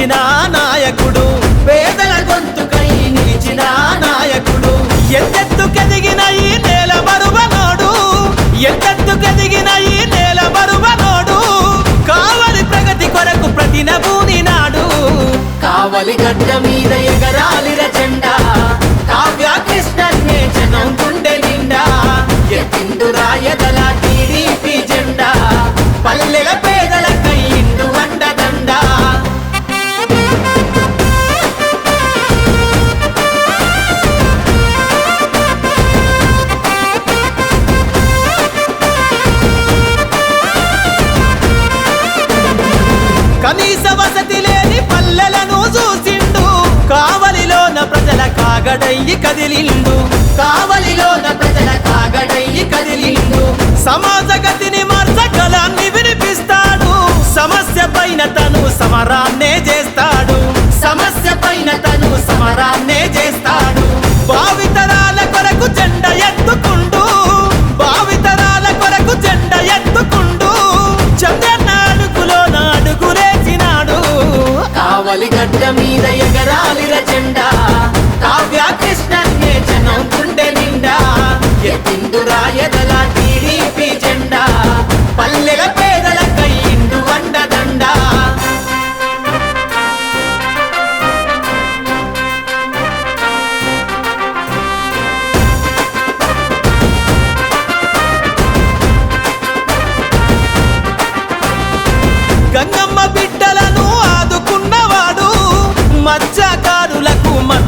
నిలిచిన నాయకుడు. పేదల గొంతుకై నిలిచిన నాయకుడు. ఎంతెత్తు కదిగిన ఈ నేల బరువనోడు ఎంతెత్తు కదిగిన ఈ నేల బరువనోడు కావలి ప్రగతి కొరకు ప్రతినభూని నాడు. కావలి గడ్డ మీద కాగడయ్యి కదిలిండు. కావలిలోన ప్రజల కాగడయ్యి కదిలిండు. సమాజ గతిని మార్చగలాన్ని వినిపిస్తాడు. సమస్య పైన తను సమరాన్నే చేస్తాడు. సమస్య పైన తను సమరాన్నే చేస్తాడు. భావితరాల కొరకు జెండ ఎత్తుకుండు. భావితరాల కొరకు జెండ ఎత్తుకుండు. చంద్రన్న అడుగులో నాడుగులేసినాడు కావలి గడ్డ మీద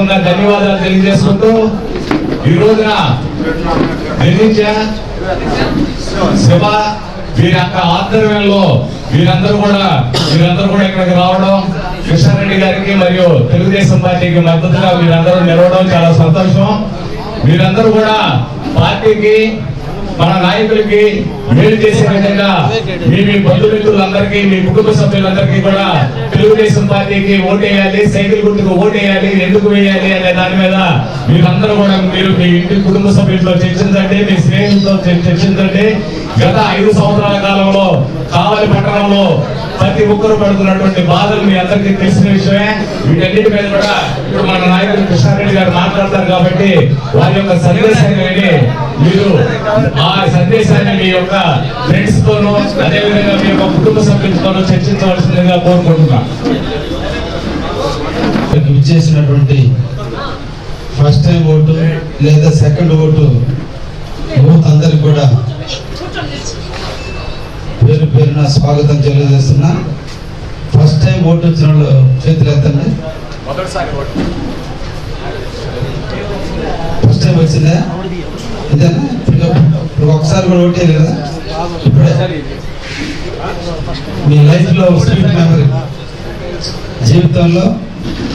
తప్పకుండా ధన్యవాదాలు తెలియజేసుకుంటూ ఈ రోజున నిర్మించే శివ వీరి యొక్క ఆధ్వర్యంలో వీరందరూ కూడా వీరందరూ కూడా ఇక్కడికి రావడం కృష్ణారెడ్డి గారికి మరియు తెలుగుదేశం పార్టీకి మద్దతుగా వీరందరూ నిలవడం చాలా సంతోషం. వీరందరూ కూడా పార్టీకి మన నాయకులకి మేలు చేసే విధంగా మీ మీ బంధుమిత్రులందరికీ మీ కుటుంబ సభ్యులందరికీ కూడా తెలుగుదేశం పార్టీకి ఓటేయాలి సైకిల్ గుర్తుకు ఓటేయాలి ఎందుకు వేయాలి అనే దాని మీద మీరందరూ కూడా మీరు మీ ఇంటి కుటుంబ సభ్యులతో చర్చించండి మీ స్నేహితులతో చర్చించండి. గత ఐదు సంవత్సరాల కాలంలో కావలి పట్టణంలో ప్రతి ఒక్కరు పడుతున్నటువంటి బాధలు మీ అందరికీ తెలిసిన విషయమే. వీటన్నిటి మీద కూడా ఇప్పుడు మన నాయకుడు కృష్ణారెడ్డి గారు మాట్లాడతారు కాబట్టి వారి యొక్క సందేశాన్ని విని మీరు ఆ సందేశాన్ని మీ యొక్క ఫ్రెండ్స్ తోనూ అదేవిధంగా మీ యొక్క కుటుంబ సభ్యులతో చర్చించవలసిందిగా కోరుకుంటున్నా. ఇచ్చేసినటువంటి ఫస్ట్ టైం ఓటు లేదా సెకండ్ ఓటు యూత్ అందరికి కూడా పేరు పేరున స్వాగతం తెలియజేస్తున్నా. ఫస్ట్ టైం ఓటు వచ్చిన వాళ్ళు చేతులు ఎత్తండి ఫస్ట్ టైం వచ్చిందా? ఇదేనా? ఇప్పుడు ఒకసారి కూడా ఓటే కదా ఇప్పుడే. మీ లైఫ్లో స్వీట్ మెమరీ జీవితంలో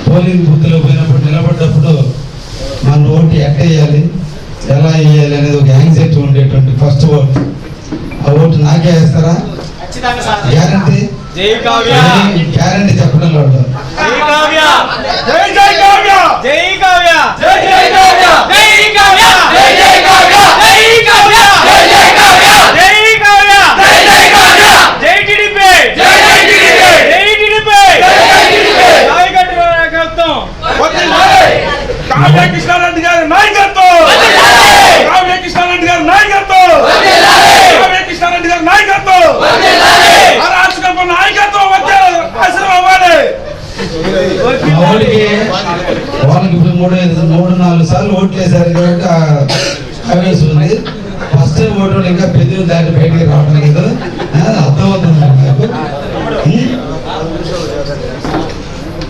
పోలింగ్ బూత్లో పోయినప్పుడు నిలబడ్డప్పుడు మన ఓటు ఎట్ట వేయాలి? ఎలా వేయాలి అనేది ఒక యాంగ్జైటీ ఉండేటువంటి ఫస్ట్ ఓట్ ఓటు నాకే వేస్తారా గ్యారంటీ జై కావ్య గ్యారంటీ చెప్పడం లేదు జై కావ్య జై జై కావ్య జై కావ్య జై జై కావ్య జై కావ్య జై జై కావ్య జై కావ్య జై జై కావ్య జై కావ్య జై జై కావ్య జై టిడిపి జై జై టిడిపి జై టిడిపి జై జై టిడిపి జై గట్టి నాయకత్వం కావ్య కృష్ణారెడ్డి గారి నాయకత్వం కావ్య కృష్ణారెడ్డి గారి నాయకత్వం కావ్య కృష్ణారెడ్డి గారి నాయకత్వం అరాచకం నాయకత్వం వచ్చే అవసరం అవ్వాలి మా ఓడికి వాళ్ళకి ఇప్పుడు మూడు ఐదు మూడు నాలుగు సార్లు ఓట్లు వేశారు కాబట్టి ఆ ఆవేశం ఉంది ఫస్ట్ టైం ఓటు వాళ్ళు ఇంకా పెద్ద దాటి బయటికి రావడం లేదు ఆ, అర్థమవుతుంది నాకు ఉం?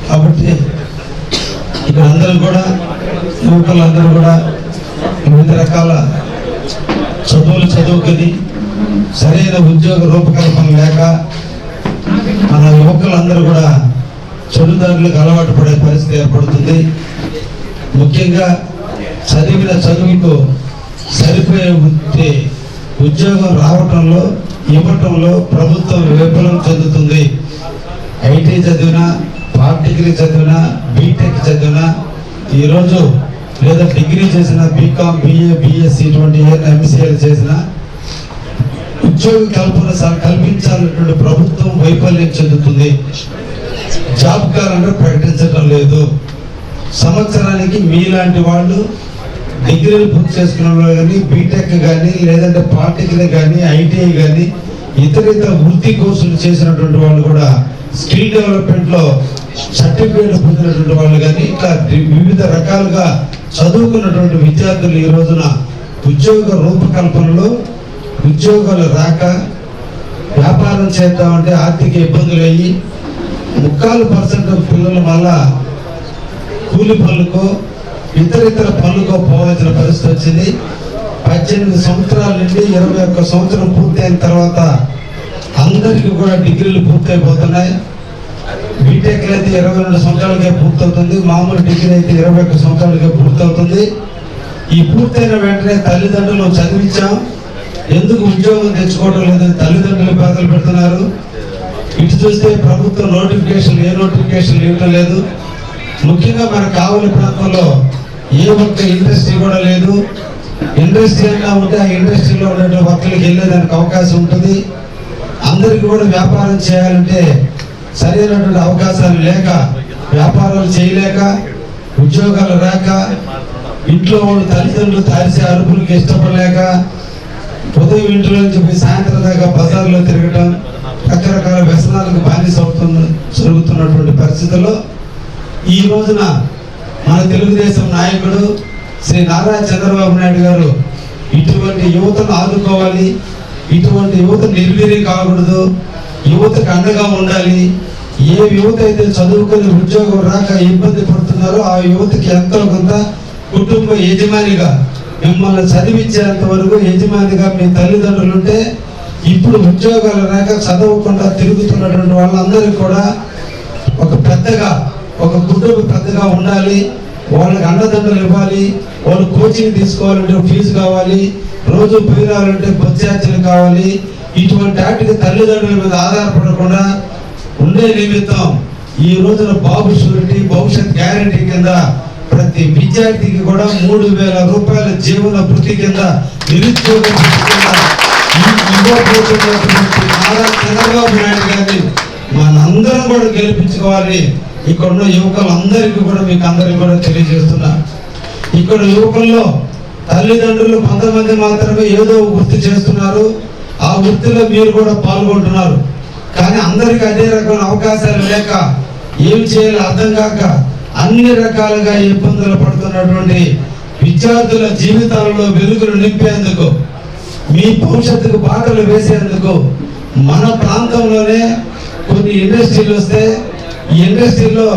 కాబట్టి ఇక్కడ అందరూ కూడా యువకులందరూ కూడా వివిధ రకాల చదువులు చదువుకొని సరైన ఉద్యోగ రూపకల్పన లేక కుక్కలందరూ కూడా చదువుదారులకు అలవాటు పడే పరిస్థితి ఏర్పడుతుంది. ముఖ్యంగా చదివిన చదువుకు సరిపోయే వృత్తి ఉద్యోగం రావటంలో ఇవ్వటంలో ప్రభుత్వం విఫలం చెందుతుంది. ఐటీ చదివిన పార్ట్ డిగ్రీ చదివిన బీటెక్ చదివిన ఈరోజు లేదా డిగ్రీ చేసిన బీకామ్ బిఏ బిఎస్సి ఇటువంటి ఎంసీఏలు చేసిన ఉద్యోగ కల్పన స- కల్పించాలన్నటువంటి ప్రభుత్వం వైఫల్యం చెందుతుంది. జాబ్ క్యాలెండర్ ప్రకటించడం లేదు. సంవత్సరానికి మీలాంటి వాళ్ళు డిగ్రీలు పూర్తి చేసుకున్న వాళ్ళు కానీ బీటెక్ కానీ లేదంటే పాలిటెక్నిక్ కానీ ఐటీఐ కానీ ఇతర ఇతర వృత్తి కోర్సులు చేసినటువంటి వాళ్ళు కూడా స్కిల్ డెవలప్మెంట్లో సర్టిఫికేట్లు సర్టిఫికేట్ పొందినటువంటి వాళ్ళు కానీ ఇట్లా వివిధ రకాలుగా చదువుకున్నటువంటి విద్యార్థులు ఈ రోజున ఉద్యోగ రూపకల్పనలో ఉద్యోగాలు రాక వ్యాపారం చేద్దామంటే ఆర్థిక ఇబ్బందులు అయ్యి ముక్కాలు పర్సెంట్ పిల్లల వల్ల కూలి పనులకో ఇతర ఇతర పనులకో పోవాల్సిన పరిస్థితి వచ్చింది. పద్దెనిమిది సంవత్సరాల నుండి ఇరవై ఒక్క సంవత్సరం పూర్తయిన తర్వాత అందరికీ కూడా డిగ్రీలు పూర్తయిపోతున్నాయి. బీటెక్ అయితే ఇరవై రెండు సంవత్సరాలకే పూర్తవుతుంది. మామూలు డిగ్రీ అయితే ఇరవై ఒక్క సంవత్సరాలకే పూర్తవుతుంది. ఈ పూర్తయిన వెంటనే తల్లిదండ్రులు చదివించాం. ఎందుకు ఉద్యోగం తెచ్చుకోవడం లేదని తల్లిదండ్రులు బాధలు పెడుతున్నారు. ఇటు చూస్తే ప్రభుత్వం నోటిఫికేషన్ ఏ నోటిఫికేషన్ ఇవ్వటం లేదు. ముఖ్యంగా మన కావలి ప్రాంతంలో ఏ ఒక్క ఇండస్ట్రీ కూడా లేదు. ఇండస్ట్రీ అన్నా ఉంటే ఆ ఇండస్ట్రీలో ఉండే వర్కులకు వెళ్ళేదానికి అవకాశం ఉంటుంది. అందరికీ కూడా వ్యాపారం చేయాలంటే సరైనటువంటి అవకాశాలు లేక వ్యాపారాలు చేయలేక ఉద్యోగాలు రాక ఇంట్లో వాళ్ళు తల్లిదండ్రులు తారిసే అరుపులకు ఇష్టపడలేక ఉదయం ఇంట్లో నుంచి పోయి సాయంత్రం దాకా బజార్లో తిరగటం రకరకాల వ్యసనాలకు బానిస అవుతున్న జరుగుతున్నటువంటి పరిస్థితుల్లో ఈ రోజున మన తెలుగుదేశం నాయకుడు శ్రీ నారా చంద్రబాబు నాయుడు గారు ఇటువంటి యువతను ఆదుకోవాలి ఇటువంటి యువత నిర్వీర్యం కాకూడదు యువతకు అండగా ఉండాలి ఏ యువత అయితే చదువుకొని ఉద్యోగం రాక ఇబ్బంది పడుతున్నారో ఆ యువతకి ఎంతో కొంత కుటుంబ యజమానిగా మిమ్మల్ని చదివించేంత వరకు యజమానిగా మీ తల్లిదండ్రులు ఉంటే ఇప్పుడు ఉద్యోగాలు రాక చదవకుండా తిరుగుతున్నటువంటి వాళ్ళందరికీ కూడా ఒక పెద్దగా ఒక కుటుంబ పెద్దగా ఉండాలి. వాళ్ళకి అండదండలు ఇవ్వాలి. వాళ్ళు కోచింగ్ తీసుకోవాలంటే ఫీజు కావాలి. రోజు పోయి రావాలంటే కావాలి. ఇటువంటి వాటికి తల్లిదండ్రుల మీద ఆధారపడకుండా ఉండే నిమిత్తం ఈ రోజున బాబు షూరిటీ భవిష్యత్ గ్యారంటీ కింద ప్రతి విద్యార్థికి కూడా మూడు వేల రూపాయల జీవన వృత్తి కింద నిరుద్యోగ చంద్రబాబు నాయుడు గారిని మనందరం కూడా గెలిపించుకోవాలి. ఇక్కడ ఉన్న యువకులందరికీ కూడా మీకు అందరికీ కూడా తెలియజేస్తున్నా. ఇక్కడ యువకుల్లో తల్లిదండ్రులు కొంతమంది మాత్రమే ఏదో వృత్తి చేస్తున్నారు. ఆ వృత్తిలో మీరు కూడా పాల్గొంటున్నారు. కానీ అందరికీ అదే రకమైన అవకాశాలు లేక ఏం చేయాలో అర్థం కాక అన్ని రకాలుగా ఇబ్బందులు పడుతున్నటువంటి విద్యార్థుల జీవితాలలో వెలుగులు నింపేందుకు మీ భవిష్యత్తుకు బాటలు వేసేందుకు మన ప్రాంతంలోనే కొన్ని ఇండస్ట్రీలు వస్తే ఈ ఇండస్ట్రీలో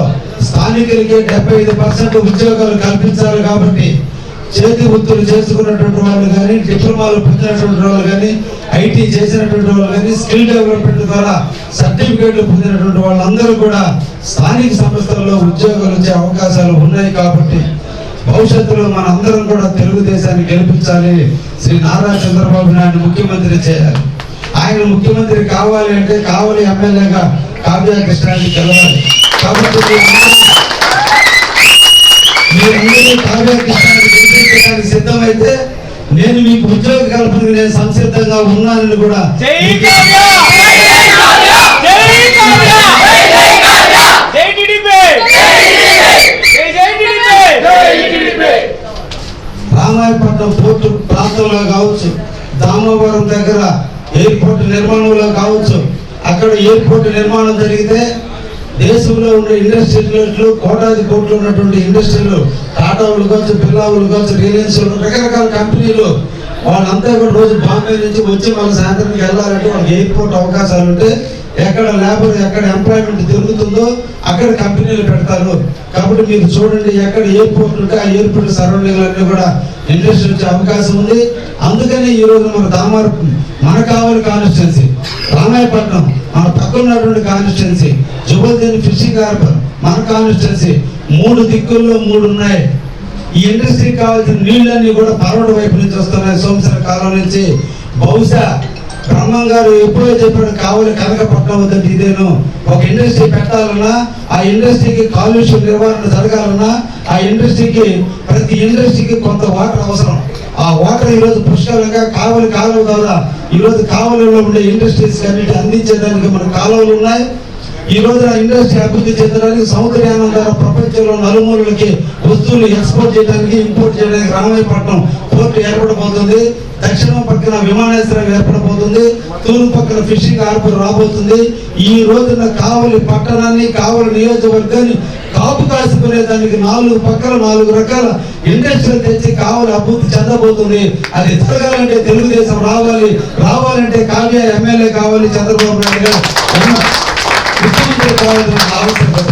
స్థానికులకి డెబ్బై ఐదు పర్సెంట్ ఉద్యోగాలు కల్పించాలి కాబట్టి చేతి వృత్తులు చేసుకున్నటువంటి వాళ్ళు కానీ డిప్లొమాలు పొందినటువంటి వాళ్ళు కానీ ఐటీ చేసినటువంటి వాళ్ళు కానీ స్కిల్ డెవలప్మెంట్ ద్వారా సర్టిఫికేట్లు పొందినటువంటి వాళ్ళందరూ కూడా స్థానిక సంస్థల్లో ఉద్యోగాలు వచ్చే అవకాశాలు ఉన్నాయి కాబట్టి భవిష్యత్తులో మన అందరం కూడా తెలుగుదేశాన్ని గెలిపించాలి. శ్రీ నారా చంద్రబాబు నాయుడు ముఖ్యమంత్రి చేయాలి. ఆయన ముఖ్యమంత్రి కావాలి అంటే కావాలి ఎమ్మెల్యేగా కావ్య కృష్ణాన్ని గెలవాలి. కాబట్టి సిద్ధమైతే నేను మీకు ఉద్యోగ కల్పనకు నేను సంసిద్ధంగా ఉన్నానని కూడా రామాయపట్నం పోర్టు ప్రాంతంలో కావచ్చు దామోవరం దగ్గర ఎయిర్పోర్ట్ నిర్మాణంలో కావచ్చు అక్కడ ఎయిర్పోర్ట్ నిర్మాణం జరిగితే దేశంలో ఉన్న ఇండస్ట్రీలు కోటాది కోట్లు ఉన్నటువంటి ఇండస్ట్రీలు టాటాలు కావచ్చు బిర్లావులు కావచ్చు రిలయన్స్ రకరకాల కంపెనీలు వాళ్ళంతా కూడా రోజు బాంబే నుంచి వచ్చి మన సాయంత్రానికి వెళ్ళాలంటే వాళ్ళకి ఎయిర్పోర్ట్ అవకాశాలు ఉంటే ఎక్కడ లేబర్ ఎక్కడ ఎంప్లాయ్మెంట్ దొరుకుతుందో అక్కడ కంపెనీలు పెడతారు. కాబట్టి మీరు చూడండి ఎక్కడ ఎయిర్పోర్ట్ ఉంటే ఆ ఎయిర్పోర్ట్ సరౌండింగ్ అన్ని కూడా ఇండస్ట్రీ వచ్చే అవకాశం ఉంది. అందుకని ఈ రోజు మన దామార్ మన కావాలి కాన్స్టిట్యున్సీ రామాయపట్నం మన పక్కన ఉన్నటువంటి కాన్స్టిట్యున్సీ జుబల్దేని ఫిషింగ్ హార్బర్ మన కాన్స్టిట్యున్సీ. మూడు దిక్కుల్లో మూడు ఉన్నాయి ఈ ఇండస్ట్రీకి కావాల్సిన నీళ్ళన్నీ కూడా పర్వత వైపు నుంచి వస్తున్నాయి సోమసర కాలం నుంచి. బహుశా బ్రహ్మం గారు ఎప్పుడో చెప్పాడు కావాలి కనకపట్నం వద్దంటే ఇదేను. ఒక ఇండస్ట్రీ పెట్టాలన్నా ఆ ఇండస్ట్రీకి కాలుష్య నిర్వహణ జరగాలన్నా ఆ ఇండస్ట్రీకి ప్రతి ఇండస్ట్రీకి కొంత వాటర్ అవసరం. ఆ వాటర్ ఈరోజు పుష్కలంగా కావలి కాలువ ద్వారా ఈరోజు రోజు కావలిలో ఉండే ఇండస్ట్రీస్ అన్నిటి అందించేదానికి మన కాలువలు ఉన్నాయి. ఈ రోజున ఇండస్ట్రీ అభివృద్ధి చెందడానికి సముద్రయానం ద్వారా ప్రపంచంలో నలుమూలలకి వస్తువులు ఎక్స్పోర్ట్ చేయడానికి ఇంపోర్ట్ చేయడానికి రామాయపట్నం పోర్టు ఏర్పడబోతుంది. దక్షిణం పక్కన విమానాశ్రయం ఏర్పడబోతుంది. తూర్పు పక్కన ఫిషింగ్ హార్బర్ రాబోతుంది. ఈ రోజున కావలి పట్టణాన్ని కావలి నియోజకవర్గాన్ని కాపు కాసుకునే దానికి నాలుగు పక్కల నాలుగు రకాల ఇండస్ట్రీలు తెచ్చి కావలి అభివృద్ధి చెందబోతుంది. అది జరగాలంటే తెలుగుదేశం రావాలి. రావాలంటే కావ్య ఎమ్మెల్యే కావాలి చంద్రబాబు నాయుడు గారు. ముఖ్యమంత్రి కావాల్సిన ఆవశ్యకత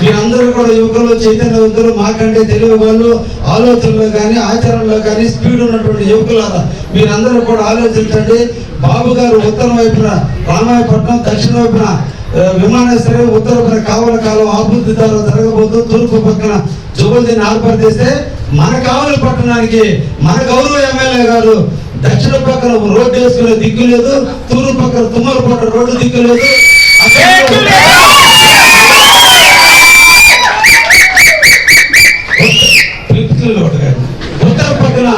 మీరందరూ కూడా యువకులు చైతన్యవంతులు మాకంటే తెలివి వాళ్ళు ఆలోచనలో కానీ ఆచరణలో కానీ స్పీడ్ ఉన్నటువంటి యువకులారా మీరందరూ కూడా ఆలోచించండి. బాబు గారు ఉత్తరం వైపున రామాయపట్నం దక్షిణ వైపున విమానాశ్రయం ఉత్తర కావల కాలం అభివృద్ధి ధర జరగబోతూ తూర్పు పక్కన జుబల్దీని ఏర్పాటు చేస్తే మన కావలి పట్టణానికి మన గౌరవ ఎమ్మెల్యే గారు దక్షిణ పక్కన రోడ్డు వేసుకునే దిక్కు లేదు తూర్పు పక్కన తుమ్మలపట్ట రోడ్డు దిక్కు లేదు. ఉత్తర పక్కన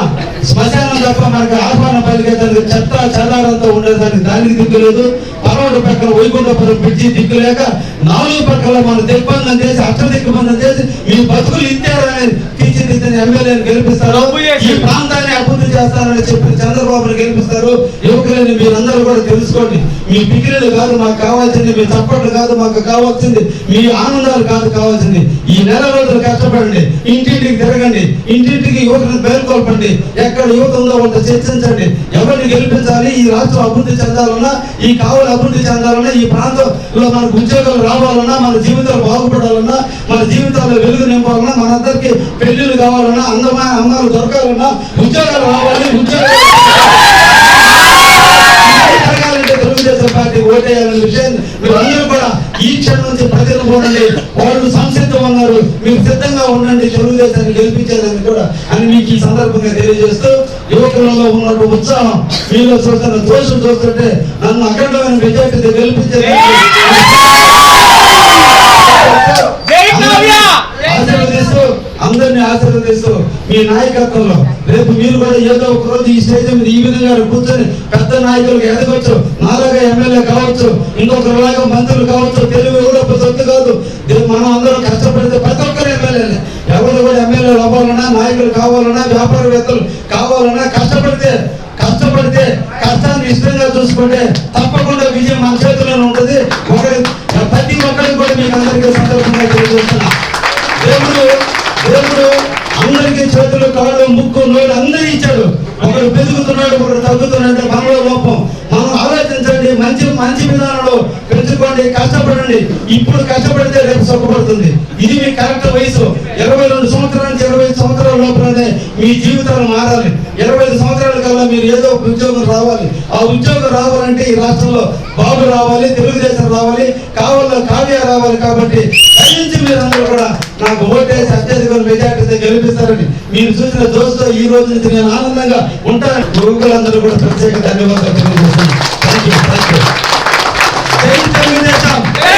శ్మశానం తప్ప మనకు ఆహ్వానం పలికేదానికి చెత్త చెదారంతో ఉండేదానికి దానికి దిక్కు లేదు పక్కన వైకుంఠపురం బ్రిడ్జి దిక్కు నాలుగు పక్కల మనం దిగ్బంధం చేసి అష్ట దిగ్బంధం చేసి మీ బతుకులు ఇచ్చారని తీర్చిదిద్దిన ఎమ్మెల్యేని గెలిపిస్తారు. ఈ ప్రాంతాన్ని అభివృద్ధి చేస్తారని చెప్పి చంద్రబాబుని గెలిపిస్తారు. యువకులని మీరందరూ కూడా తెలుసుకోండి. మీ డిగ్రీలు కాదు మాకు కావాల్సింది మీ చప్పట్లు కాదు మాకు కావాల్సింది మీ ఆనందాలు కాదు కావాల్సింది. ఈ నెల రోజులు కష్టపడండి ఇంటింటికి తిరగండి ఇంటింటికి యువతను పేర్కొల్పండి ఎక్కడ యువత ఉందో వాళ్ళతో చర్చించండి. ఎవరిని గెలిపించాలి ఈ రాష్ట్రం అభివృద్ధి చెందాలన్నా ఈ కావలి అభివృద్ధి చెందాలన్నా ఈ ప్రాంతంలో మనకు ఉద్యోగాలు రావాలన్నా మన జీవితాలు బాగుపడాలన్నా మన జీవితాల్లో వెలుగు నింపాలన్నా మనందరికీ పెళ్ళిళ్ళు కావాలన్నా అందమైన అమ్మాయిలు దొరకాలన్నా ఉద్యోగాలు రావాలి ఉద్యోగాలు జరగాలంటే తెలుగుదేశం పార్టీ ఓటేయాలనే విషయాన్ని మీరు అందరూ కూడా ఈ క్షణం నుంచి ప్రజలు చూడండి. వాళ్ళు సంసిద్ధం ఉన్నారు మీరు సిద్ధంగా ఉండండి తెలుగుదేశాన్ని గెలిపించేదని కూడా అని మీకు ఈ సందర్భంగా తెలియజేస్తూ యువకులలో ఉన్నటువంటి ఉత్సాహం మీలో చూస్తున్న దోషం చూస్తుంటే నన్ను అఖండమైన మెజార్టీతో కావ్య ఆశీర్వదిస్తూ అందరినీ ఆశీర్వదిస్తూ మీ నాయకత్వంలో రేపు మీరు కూడా ఏదో ఒక రోజు ఈ స్టేజ్ మీద ఈ విధంగా కూర్చొని పెద్ద నాయకులకు ఎదగొచ్చు నాలాగా ఎమ్మెల్యే కావచ్చు ఇంకొకరిలాగా మంత్రులు కావచ్చు తెలుగు ఇప్పుడు కష్టపడితే రేపు సుఖపడుతుంది. ఇది మీ కరెక్ట్ వయసు. ఇరవై రెండు సంవత్సరాల నుంచి ఇరవై ఐదు సంవత్సరాల లోపలనే మీ జీవితాలు మారాలి. ఇరవై ఐదు సంవత్సరాల కల్లా మీరు ఏదో ఒక ఉద్యోగం రావాలి. ఆ ఉద్యోగం రావాలంటే ఈ రాష్ట్రంలో బాబు రావాలి తెలుగుదేశం రావాలి కావాల కావ్య రావాలి కాబట్టి దయించి మీరందరూ కూడా నాకు ఓటేసి అత్యధిక మెజార్టీతో గెలిపిస్తారని మీరు చూసిన దోస్తో ఈ రోజు నుంచి నేను ఆనందంగా ఉంటాను. యువకులందరూ కూడా ప్రత్యేక ధన్యవాదాలు తెలియజేస్తాను థ్యాంక్ యూ థ్యాంక్ యూ